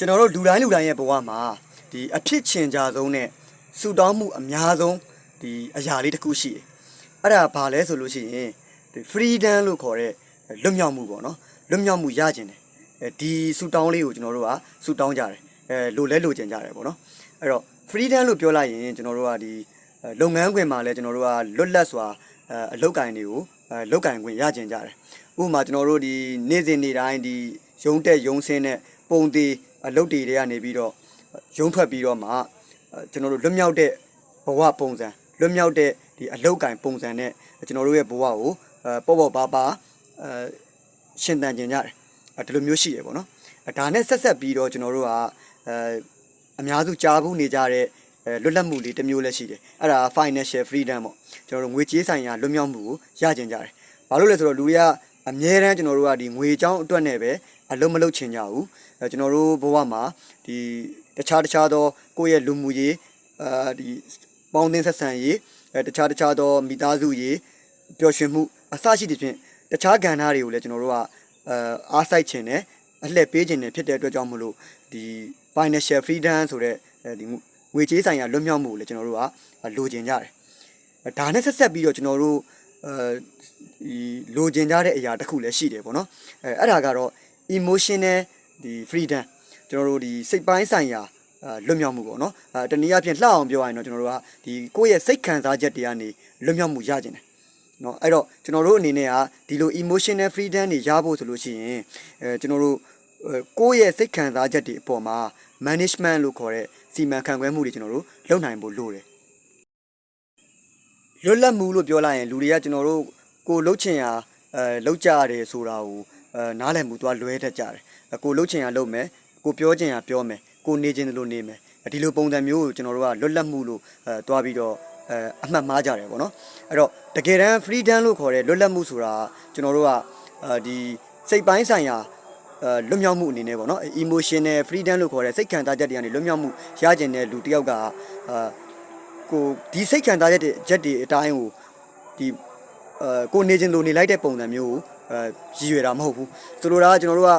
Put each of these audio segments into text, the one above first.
ကျွန်တော်တို့လူတိုင်းလူတိုင်းရဲ့ဘဝမှာဒီအဖြစ်ချင်ကြဆုံးနဲ့ဆူတောင်းမှုအများဆုံးဒီအရာလေးတစ်ခုရှိတယ်။အဲ့ဒါဘာလဲဆိုလို့ရှိရင်ဒီ freedom လို့ခေါ်တဲ့လွတ်မြောက်မှုပေါ့နော်။လွတ်မြောက်မှုရကျင်တယ်။အဲဒီဆူတောင်းလေးကိုကျွန်တော်တို့ကဆူတောင်းကြတယ်။အဲလိုလဲလိုချင်ကြတယ်ပေါ့နော်။အဲ့တော့ freedom လို့ပြောလိုက်ရင်ကျွန်တော်တို့ကဒီအဲလုပ်ငန်းခွင်မှာလည်းကျွန်တော်တို့ကလွတ်လပ်စွာအဲအလုပ်ကင်တွေကိုအဲလုပ်ကင်ခွင့်ရကျင်ကြတယ်။ဥပမာကျွန်တော်တို့ဒီနေ့စဉ်နေ့တိုင်းဒီရုံးတက်ရုံးဆင်းတဲ့ပုံသေး အလုပ်တွေတွေကနေပြီးတော့ရုံးထွက်ပြီးတော့မှအဲကျွန်တော်တို့လွတ်မြောက်တဲ့ဘဝပုံစံလွတ်မြောက်တဲ့ဒီအလုပ်ကင်ပုံစံနဲ့ကျွန်တော်တို့ရဲ့ဘဝကိုအဲပေါ့ပေါ့ပါပါအဲရှင်သန်ကျင်ကြတယ်အဲဒီလိုမျိုးရှိတယ်ပေါ့နော်အဲဒါနဲ့ဆက်ဆက်ပြီးတော့ကျွန်တော်တို့ကအဲအများစုကြားဘူးနေကြတဲ့အဲလွတ်လပ်မှုလေးတစ်မျိုးလည်းရှိတယ်အဲ့ဒါ financial freedom ပေါ့ကျွန်တော်တို့ငွေကြေးဆိုင်ရာလွတ်မြောက်မှုကိုရကျင်ကြတယ်ဘာလို့လဲဆိုတော့လူတွေကအမြဲတမ်းကျွန်တော်တို့ကဒီငွေကြောင်းအတွက်နဲ့ပဲ အလုံးမလုံးချင်ကြဘူးအဲကျွန်တော်တို့ဘဝမှာဒီတခြားတခြားသောကိုယ့်ရဲ့လူမှုရေးအာဒီပေါင်းသင်းဆက်ဆံရေးအဲတခြားတခြားသောမိသားစုရေးပျော်ရွှင်မှုအစရှိတဲ့ဖြင့်တခြားကဏ္ဍတွေကိုလည်းကျွန်တော်တို့ကအာအားစိုက်ခြင်းနဲ့အလှည့်ပေးခြင်းနဲ့ဖြစ်တဲ့အတွက်ကြောင့်မလို့ဒီ financial freedom ဆိုတဲ့အဲဒီငွေကြေးဆိုင်ရာလွတ်မြောက်မှုကိုလည်းကျွန်တော်တို့ကလိုချင်ကြတယ်။ဒါနဲ့ဆက်ဆက်ပြီးတော့ကျွန်တော်တို့အဲဒီလိုချင်ကြတဲ့အရာတစ်ခုလည်းရှိတယ်ပေါ့နော်။အဲအဲ့ဒါကတော့ emotional ဒီ freedom ကျွန်တော်တို့ဒီစိတ်ပိုင်းဆိုင်ရာလွတ်မြောက်မှုပေါ့နော်အဲတနည်းအားဖြင့်လှအောင်ပြောရရင်တော့ကျွန်တော်တို့ကဒီကိုယ့်ရဲ့စိတ်ခံစားချက်တွေကနေလွတ်မြောက်မှုရကြတယ်နော်အဲ့တော့ကျွန်တော်တို့အနေနဲ့ကဒီလို emotional freedom တွေရဖို့ဆိုလို့ရှိရင်အဲကျွန်တော်တို့ကိုယ့်ရဲ့စိတ်ခံစားချက်တွေအပေါ်မှာ management လို့ခေါ်တဲ့စီမံခန့်ခွဲမှုတွေကျွန်တော်တို့လုပ်နိုင်ဖို့လိုတယ်လွတ်လပ်မှုလို့ပြောလိုက်ရင်လူတွေကကျွန်တော်တို့ကိုလှုပ်ချင်ရာအဲလှုပ်ကြရတယ်ဆိုတာကို နားလည်မှုသွားလွဲတတ်ကြတယ်အကိုလှုပ်ချင်ရာလှုပ်မယ်ကိုပြောချင်ရာပြောမယ်ကိုနေချင်တယ်လို့နေမယ်ဒီလိုပုံစံမျိုးကိုကျွန်တော်တို့ကလွတ်လပ်မှုလို့အဲတွားပြီးတော့အဲအမှတ်မှားကြတယ်ပေါ့နော်အဲ့တော့တကယ်တမ်း freedom လို့ခေါ်တဲ့လွတ်လပ်မှုဆိုတာကျွန်တော်တို့ကအဲဒီစိတ်ပိုင်းဆိုင်ရာအဲလွတ်မြောက်မှုအနေနဲ့ပေါ့နော် emotional freedom လို့ခေါ်တဲ့စိတ်ခံစားချက်တွေကနေလွတ်မြောက်မှုရကျင်တဲ့လူတစ်ယောက်ကအာကိုဒီစိတ်ခံစားချက်တွေချက်တွေအတိုင်းကိုဒီအဲကိုနေခြင်းလိုနေလိုက်တဲ့ပုံစံမျိုးကိုအဲ ရည်ရွယ်တာမဟုတ်ဘူးဆိုလိုတာကကျွန်တော်တို့က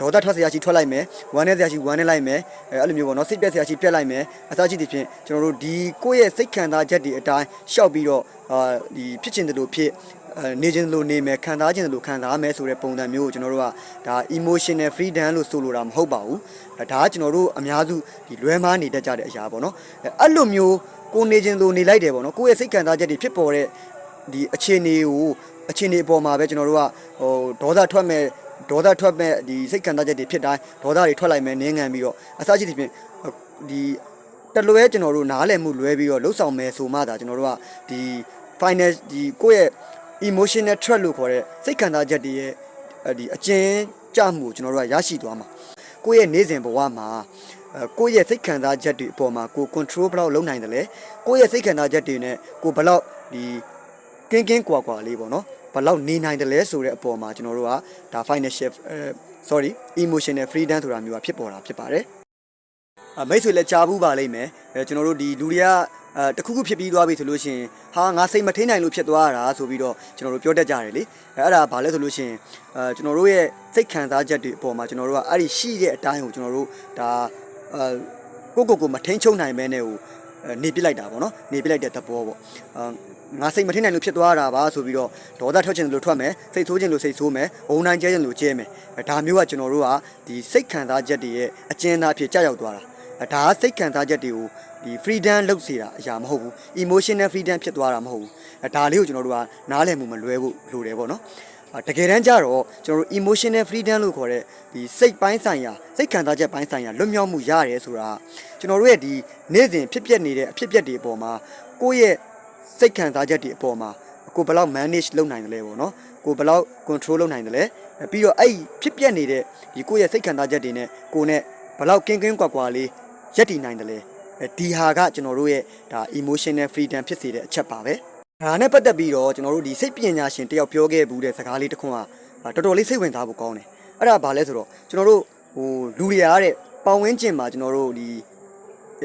ဒေါသထွက်စရာရှိထွက်လိုက်မယ်ဝမ်းနဲ့စရာရှိဝမ်းနဲ့လိုက်မယ်အဲအဲ့လိုမျိုးပေါ့နော်စိတ်ပြက်စရာရှိပြက်လိုက်မယ်အစားရှိတဲ့ဖြင့်ကျွန်တော်တို့ဒီကိုယ့်ရဲ့စိတ်ခံစားချက်တွေအတိုင်းရှောက်ပြီးတော့အာဒီဖြစ်ချင်တယ်လို့ဖြစ်အဲနေခြင်းလို့နေမယ်ခံစားခြင်းလို့ခံစားမယ်ဆိုတဲ့ပုံစံမျိုးကိုကျွန်တော်တို့ကဒါ emotional freedom လို့ဆိုလိုတာမဟုတ်ပါဘူးဒါကကျွန်တော်တို့အများစုဒီလွဲမားနေတတ်ကြတဲ့အရာပေါ့နော်အဲ့လိုမျိုးကိုနေခြင်းလို့နေလိုက်တယ်ပေါ့နော်ကိုယ့်ရဲ့စိတ်ခံစားချက်တွေဖြစ်ပေါ်တဲ့ ဒီအခြေအနေကိုအခြေအနေအပေါ်မှာပဲကျွန်တော်တို့ကဟိုဒေါသထွက်မဲ့ဒေါသထွက်မဲ့ဒီစိတ်ခံစားချက်တွေဖြစ်တိုင်းဒေါသတွေထွက်လိုက်မယ်နင်းငံပြီးတော့အစရှိသဖြင့်ဒီတလွဲကျွန်တော်တို့နားလည်မှုလွဲပြီးတော့လှုပ်ဆောင်မယ်ဆိုမှသာကျွန်တော်တို့ကဒီ final ဒီကိုယ့်ရဲ့ emotional threat လို့ခေါ်တဲ့စိတ်ခံစားချက်တွေရဲ့ဒီအကျဉ်းကြမှုကိုကျွန်တော်တို့ကရရှိသွားမှာကိုယ့်ရဲ့နေ့စဉ်ဘဝမှာအဲကိုယ့်ရဲ့စိတ်ခံစားချက်တွေအပေါ်မှာကို control ဘယ်လောက်လုပ်နိုင်တယ်လဲကိုယ့်ရဲ့စိတ်ခံစားချက်တွေနဲ့ကိုဘယ်လောက်ဒီ ကင်းကင်းကွာကွာလေးပေါ့နော်ဘယ်လောက်နေနိုင်တယ်လဲဆိုတဲ့အပေါ်မှာကျွန်တော်တို့ကဒါ financial အဲ sorry emotional freedom ဆိုတာမျိုးကဖြစ်ပေါ်တာဖြစ်ပါတယ်အမိတ်ဆွေလည်းကြားဘူးပါလိမ့်မယ်အဲကျွန်တော်တို့ဒီလူတွေကအဲတခုခုဖြစ်ပြီးသွားပြီဆိုလို့ရှိရင်ဟာငါစိတ်မထိန်နိုင်လို့ဖြစ်သွားတာဆိုပြီးတော့ကျွန်တော်တို့ပြောတတ်ကြတယ်လေအဲအဲ့ဒါဘာလဲဆိုလို့ရှိရင်အဲကျွန်တော်တို့ရဲ့စိတ်ခံစားချက်တွေအပေါ်မှာကျွန်တော်တို့ကအဲ့ဒီရှိတဲ့အတိုင်းကိုကျွန်တော်တို့ဒါအဲကိုကိုကိုမထိန်ချုံနိုင်မဲနဲ့ဟိုနေပစ်လိုက်တာပေါ့နော်နေပစ်လိုက်တဲ့သဘောပေါ့အာ ငါစိတ်မထိနိုင်လို့ဖြစ်သွားတာပါဆိုပြီးတော့ဒေါသထွက်ခြင်းလို့ထွက်မယ်စိတ်ဆိုးခြင်းလို့စိတ်ဆိုးမယ်ဝုံနိုင်ကျဲခြင်းလို့ကျဲမယ်ဒါမျိုးကကျွန်တော်တို့ကဒီစိတ်ခံစားချက်တွေရဲ့အကျဉ်းသားဖြစ်ကြောက်ရောက်သွားတာဒါကစိတ်ခံစားချက်တွေကိုဒီ freedom လုပ်စေတာအရာမဟုတ်ဘူး emotional freedom ဖြစ်သွားတာမဟုတ်ဘူးဒါလေးကိုကျွန်တော်တို့ကနားလည်မှုမလွဲဖို့လိုတယ်ပေါ့နော်တကယ်တမ်းကျတော့ကျွန်တော်တို့ emotional freedom လို့ခေါ်တဲ့ဒီစိတ်ပိုင်းဆိုင်ရာစိတ်ခံစားချက်ပိုင်းဆိုင်ရာလွတ်မြောက်မှုရတယ်ဆိုတာကျွန်တော်တို့ရဲ့ဒီနေ့စဉ်ဖြစ်ပျက်နေတဲ့အဖြစ်ပျက်တွေအပေါ်မှာကိုယ့်ရဲ့ စိတ်ခံစားချက်တွေအပေါ်မှာကိုဘယ်လောက် manage လုပ်နိုင်တယ်လဲပေါ့နော်ကိုဘယ်လောက် control လုပ်နိုင်တယ်လဲပြီးတော့အဲ့ဖြစ်ပျက်နေတဲ့ဒီကိုယ့်ရဲ့စိတ်ခံစားချက်တွေနဲ့ကိုနဲ့ဘယ်လောက်ကင်းကင်းကွာကွာလေးရက်တည်နိုင်တယ်လဲဒီဟာကကျွန်တော်တို့ရဲ့ဒါ emotional freedom ဖြစ်စေတဲ့အချက်ပါပဲဒါနဲ့ပတ်သက်ပြီးတော့ကျွန်တော်တို့ဒီစိတ်ပညာရှင်တယောက်ပြောခဲ့ဘူးတဲ့စကားလေးတစ်ခွန်းကတော်တော်လေးစိတ်ဝင်စားဖို့ကောင်းတယ်အဲ့ဒါဘာလဲဆိုတော့ကျွန်တော်တို့ဟိုလူတွေအားတဲ့ပေါင်ဝင်းကျင်မှာကျွန်တော်တို့ဒီ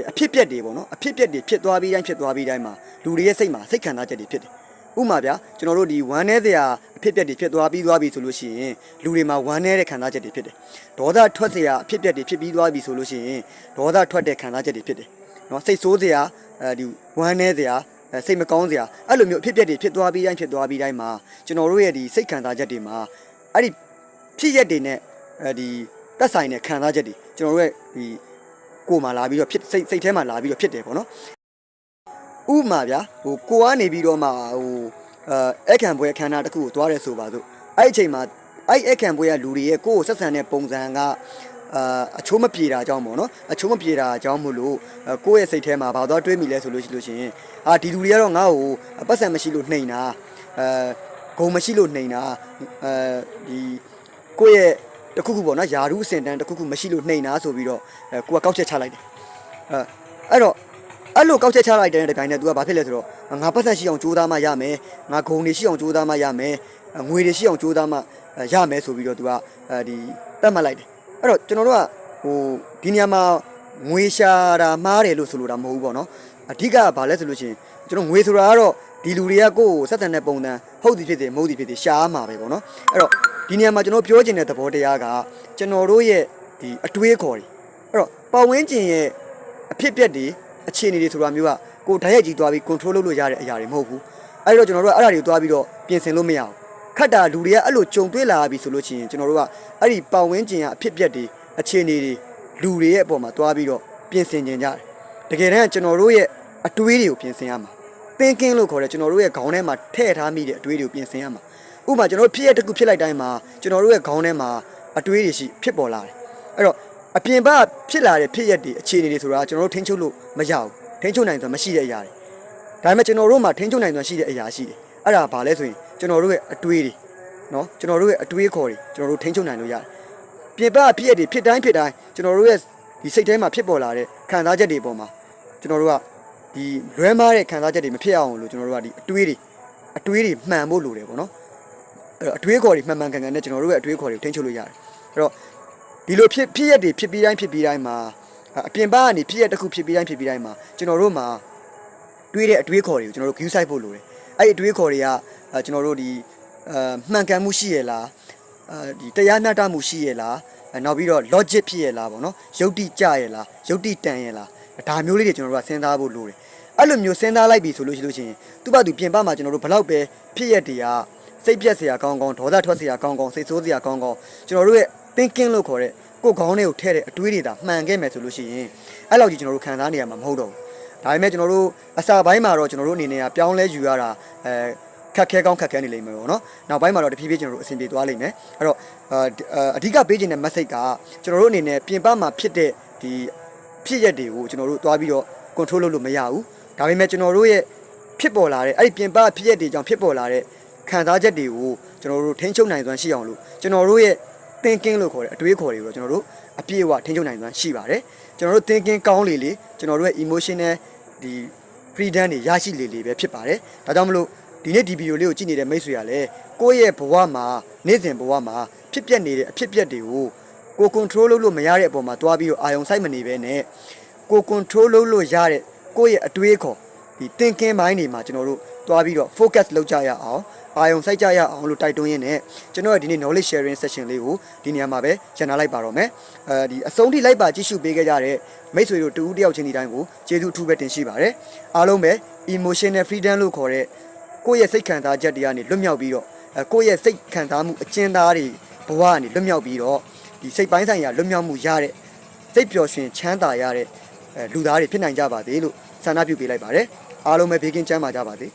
အဖြစ်ပြက်တွေပေါ့နော်အဖြစ်ပြက်တွေဖြစ်သွားပြီးတိုင်းဖြစ်သွားပြီးတိုင်းမှာလူတွေရဲ့စိတ်မှာစိတ်ခံစားချက်တွေဖြစ်တယ်ဥပမာဗျာကျွန်တော်တို့ဒီဝမ်းနေစရာအဖြစ်အပျက်တွေဖြစ်သွားပြီးသွားပြီဆိုလို့ရှိရင်လူတွေမှာဝမ်းနေတဲ့ခံစားချက်တွေဖြစ်တယ်ဒေါသထွက်စရာအဖြစ်အပျက်တွေဖြစ်ပြီးသွားပြီဆိုလို့ရှိရင်ဒေါသထွက်တဲ့ခံစားချက်တွေဖြစ်တယ်နော်စိတ်ဆိုးစရာအဲဒီဝမ်းနေစရာအဲစိတ်မကောင်းစရာအဲ့လိုမျိုးအဖြစ်အပျက်တွေဖြစ်သွားပြီးတိုင်းဖြစ်သွားပြီးတိုင်းမှာကျွန်တော်တို့ရဲ့ဒီစိတ်ခံစားချက်တွေမှာအဲ့ဒီဖြစ်ရက်တွေနဲ့အဲဒီတက်ဆိုင်တဲ့ခံစားချက်တွေကျွန်တော်တို့ရဲ့ဒီ ကိုယ်မှာလာပြီးတော့ဖြစ်စိတ်စိတ်ထဲမှာလာပြီးတော့ဖြစ်တယ်ပေါ့နော်ဥပမာဗျာဟိုကိုကနေပြီးတော့မှဟိုအဲအခန့်ပွဲအခမ်းအနားတစ်ခုကိုသွားရဲဆိုပါစို့အဲ့ဒီအချိန်မှာအဲ့ဒီအခန့်ပွဲကလူတွေရဲ့ကိုယ့်ကိုဆက်ဆံတဲ့ပုံစံကအာအချိုးမပြေတာအကြောင်းပေါ့နော်အချိုးမပြေတာအကြောင်းမို့လို့အဲကိုယ့်ရဲ့စိတ်ထဲမှာဘာသွားတွေးမိလဲဆိုလို့ရှိလို့ရှိရင်အာဒီလူတွေကတော့ငါ့ကိုပတ်စံမရှိလို့နှိမ်တာအဲဂုံမရှိလို့နှိမ်တာအဲဒီကိုယ့်ရဲ့ တစ်ခုခုပေါ့နော်ယာရုအစင်တန်းတစ်ခုခုမရှိလို့နှိမ်တာဆိုပြီးတော့အဲကိုကကောက်ချက်ချလိုက်တယ်အဲအဲ့တော့အဲ့လိုကောက်ချက်ချလိုက်တဲ့တပိုင်းနဲ့ तू ကဘာဖြစ်လဲဆိုတော့ငါပတ်သက်ရှိအောင်ကြိုးစားမှရမယ်ငါဂုံတွေရှိအောင်ကြိုးစားမှရမယ်ငွေတွေရှိအောင်ကြိုးစားမှရမယ်ဆိုပြီးတော့ तू ကအဲဒီတတ်မှတ်လိုက်တယ်အဲ့တော့ကျွန်တော်တို့ကဟိုဒီနေရာမှာငွေရှာတာမှားတယ်လို့ဆိုလိုတာမဟုတ်ဘူးပေါ့နော်အဓိကကဘာလဲဆိုလို့ရှိရင်ကျွန်တော်ငွေဆိုတာကတော့ဒီလူတွေကကိုယ့်ကိုဆက်ဆံတဲ့ပုံစံဟုတ်သည်ဖြစ်တယ်မဟုတ်သည်ဖြစ်တယ်ရှားမှာပဲပေါ့နော်အဲ့တော့ ဒီနေရာမှာကျွန်တော်ပြောချင်တဲ့သဘောတရားကကျွန်တော်တို့ရဲ့ဒီအတွေးခေါ်တွေအဲ့တော့ပတ်ဝန်းကျင်ရဲ့အဖြစ်အပျက်တွေအခြေအနေတွေဆိုတာမျိုးကကိုဓာတ်ရိုက်ကြီးသွားပြီး control လုပ်လို့ရတဲ့အရာတွေမဟုတ်ဘူးအဲ့တော့ကျွန်တော်တို့ကအဲ့ဒါတွေကိုသွားပြီးတော့ပြင်ဆင်လို့မရဘူးခက်တာလူတွေကအဲ့လိုကြုံတွေ့လာပြီဆိုလို့ရှိရင်ကျွန်တော်တို့ကအဲ့ဒီပတ်ဝန်းကျင်ကအဖြစ်အပျက်တွေအခြေအနေတွေလူတွေရဲ့အပေါ်မှာသွားပြီးတော့ပြင်ဆင်ကြင်ကြတယ်တကယ်တမ်းကျွန်တော်တို့ရဲ့အတွေးတွေကိုပြင်ဆင်ရမှာ thinking လို့ခေါ်တဲ့ကျွန်တော်တို့ရဲ့ခေါင်းထဲမှာထည့်ထားမိတဲ့အတွေးတွေကိုပြင်ဆင်ရမှာ ဥပမာကျွန်တော်တို့ဖြစ်ရတစ်ခုဖြစ်လိုက်တိုင်းမှာကျွန်တော်တို့ရဲ့ခေါင်းထဲမှာအတွေးတွေရှိဖြစ်ပေါ်လာတယ်အဲ့တော့အပြင်ဘက်ဖြစ်လာတဲ့ဖြစ်ရက်တွေအခြေအနေတွေဆိုတာကျွန်တော်တို့ထိန်းချုပ်လို့မရဘူးထိန်းချုပ်နိုင်ဆိုတာမရှိတဲ့အရာတွေဒါပေမဲ့ကျွန်တော်တို့မှာထိန်းချုပ်နိုင်ဆိုတာရှိတဲ့အရာရှိတယ်အဲ့ဒါဘာလဲဆိုရင်ကျွန်တော်တို့ရဲ့အတွေးတွေနော်ကျွန်တော်တို့ရဲ့အတွေးခေါ်တွေကျွန်တော်တို့ထိန်းချုပ်နိုင်လို့ရတယ်ပြင်ပကဖြစ်ရက်တွေဖြစ်တိုင်းဖြစ်တိုင်းကျွန်တော်တို့ရဲ့ဒီစိတ်ထဲမှာဖြစ်ပေါ်လာတဲ့ခံစားချက်တွေပေါ်မှာကျွန်တော်တို့ကဒီလွဲမားတဲ့ခံစားချက်တွေမဖြစ်အောင်လို့ကျွန်တော်တို့ကဒီအတွေးတွေအတွေးတွေမှန်ဖို့လိုတယ်ပေါ့နော် အဲ့တော့အတွေးခေါ်တွေမှန်မှန်ကန်ကန်နဲ့ကျွန်တော်တို့ရဲ့အတွေးခေါ်တွေကိုထိန်းချုပ်လို့ရတယ်အဲ့တော့ဒီလိုဖြစ်ဖြစ်ရက်တွေဖြစ်ပြီးတိုင်းဖြစ်ပြီးတိုင်းမှာအပြင်ဘက်ကနေဖြစ်ရက်တစ်ခုဖြစ်ပြီးတိုင်းဖြစ်ပြီးတိုင်းမှာကျွန်တော်တို့မှာတွေးတဲ့အတွေးခေါ်တွေကိုကျွန်တော်တို့ view site ဖို့လိုတယ်အဲ့ဒီအတွေးခေါ်တွေကအဲကျွန်တော်တို့ဒီအာမှန်ကန်မှုရှိရလားအဲဒီတရားမျှတမှုရှိရလားအဲနောက်ပြီးတော့ logic ဖြစ်ရလားပေါ့နော်ယုတ်တိကြရလားယုတ်တိတန်ရလားဒါမျိုးလေးတွေကျွန်တော်တို့ကစဉ်းစားဖို့လိုတယ်အဲ့လိုမျိုးစဉ်းစားလိုက်ပြီဆိုလို့ရှိလို့ရှိရင်သူ့ဘာသူပြင်ပမှာကျွန်တော်တို့ဘလောက်ပဲဖြစ်ရက်တွေက စိတ်ပြက်စရာကောင်းကောင်းဒေါသထွက်စရာကောင်းကောင်းစိတ်ဆိုးစရာကောင်းကောင်းကျွန်တော်တို့ရဲ့ thinking လို့ခေါ်တဲ့ကိုယ်ခေါင်းထဲကိုထည့်တဲ့အတွေးတွေဒါမှန်ခဲ့မယ်ဆိုလို့ရှိရင်အဲ့လောက်ကြီးကျွန်တော်တို့ခံစားနေရမှာမဟုတ်တော့ဘူးဒါပေမဲ့ကျွန်တော်တို့အစာပိုင်းမှာတော့ကျွန်တော်တို့အနေနဲ့ကပြောင်းလဲယူရတာအဲခက်ခဲကောင်းခက်ခဲနေလိမ့်မယ်ပေါ့နော်နောက်ပိုင်းမှာတော့တဖြည်းဖြည်းကျွန်တော်တို့အဆင်ပြေသွားလိမ့်မယ်အဲ့တော့အာအဓိကပေးခြင်းတဲ့ message ကကျွန်တော်တို့အနေနဲ့ပြင်ပမှာဖြစ်တဲ့ဒီဖြစ်ရက်တွေကိုကျွန်တော်တို့သွားပြီးတော့ control လုပ်လို့မရဘူးဒါပေမဲ့ကျွန်တော်တို့ရဲ့ဖြစ်ပေါ်လာတဲ့အဲ့ဒီပြင်ပဖြစ်ရက်တွေကြောင့်ဖြစ်ပေါ်လာတဲ့ ခံစားချက်တွေကိုကျွန်တော်တို့ထိန်းချုပ်နိုင်စွမ်းရှိအောင်လို့ကျွန်တော်တို့ရဲ့ thinking လို့ခေါ်တဲ့အတွေးခေါ်တွေကိုကျွန်တော်တို့အပြည့်အဝထိန်းချုပ်နိုင်စွမ်းရှိပါတယ်ကျွန်တော်တို့ thinking ကောင်းလေလေကျွန်တော်တို့ရဲ့ emotional ဒီ freedom တွေရရှိလေလေပဲဖြစ်ပါတယ်ဒါကြောင့်မလို့ဒီနေ့ဒီဗီဒီယိုလေးကိုကြည့်နေတဲ့မိတ်ဆွေကလည်းကိုယ့်ရဲ့ဘဝမှာနေ့စဉ်ဘဝမှာဖြစ်ပျက်နေတဲ့အဖြစ်အပျက်တွေကိုကို control လုပ်လို့မရတဲ့အပေါ်မှာတွားပြီးတော့အာယုံစိုက်မနေဘဲနဲ့ကို control လုပ်လို့ရတဲ့ကိုယ့်ရဲ့အတွေးခေါ်ဒီ thinking mind တွေမှာကျွန်တော်တို့တွားပြီးတော့ focus လုပ်ကြရအောင် အာယုံစိုက်ကြရအောင်လို့တိုက်တွန်းရင်းနဲ့ကျွန်တော်ရဲ့ဒီနေ့ knowledge sharing session လေးကိုဒီနေရာမှာပဲရန်နာလိုက်ပါတော့မယ်အဲဒီအဆုံးထိလိုက်ပါကြည့်ရှုပေးခဲ့ကြတဲ့မိတ်ဆွေတို့တူဦးတယောက်ချင်းဒီတိုင်းကိုကျေးဇူးအထူးပဲတင်ရှိပါတယ်အားလုံးပဲ emotional freedom လို့ခေါ်တဲ့ကိုယ့်ရဲ့စိတ်ခံစားချက်တွေကနေလွတ်မြောက်ပြီးတော့အဲကိုယ့်ရဲ့စိတ်ခံစားမှုအကျဉ်းသားတွေဘဝကနေလွတ်မြောက်ပြီးတော့ဒီစိတ်ပိုင်းဆိုင်ရာလွတ်မြောက်မှုရတဲ့စိတ်ပျော်ရွှင်ချမ်းသာရတဲ့အဲလူသားတွေဖြစ်နိုင်ကြပါသေးလို့ဆန္ဒပြုပေးလိုက်ပါတယ်အားလုံးပဲဘေးကင်းချမ်းသာကြပါစေ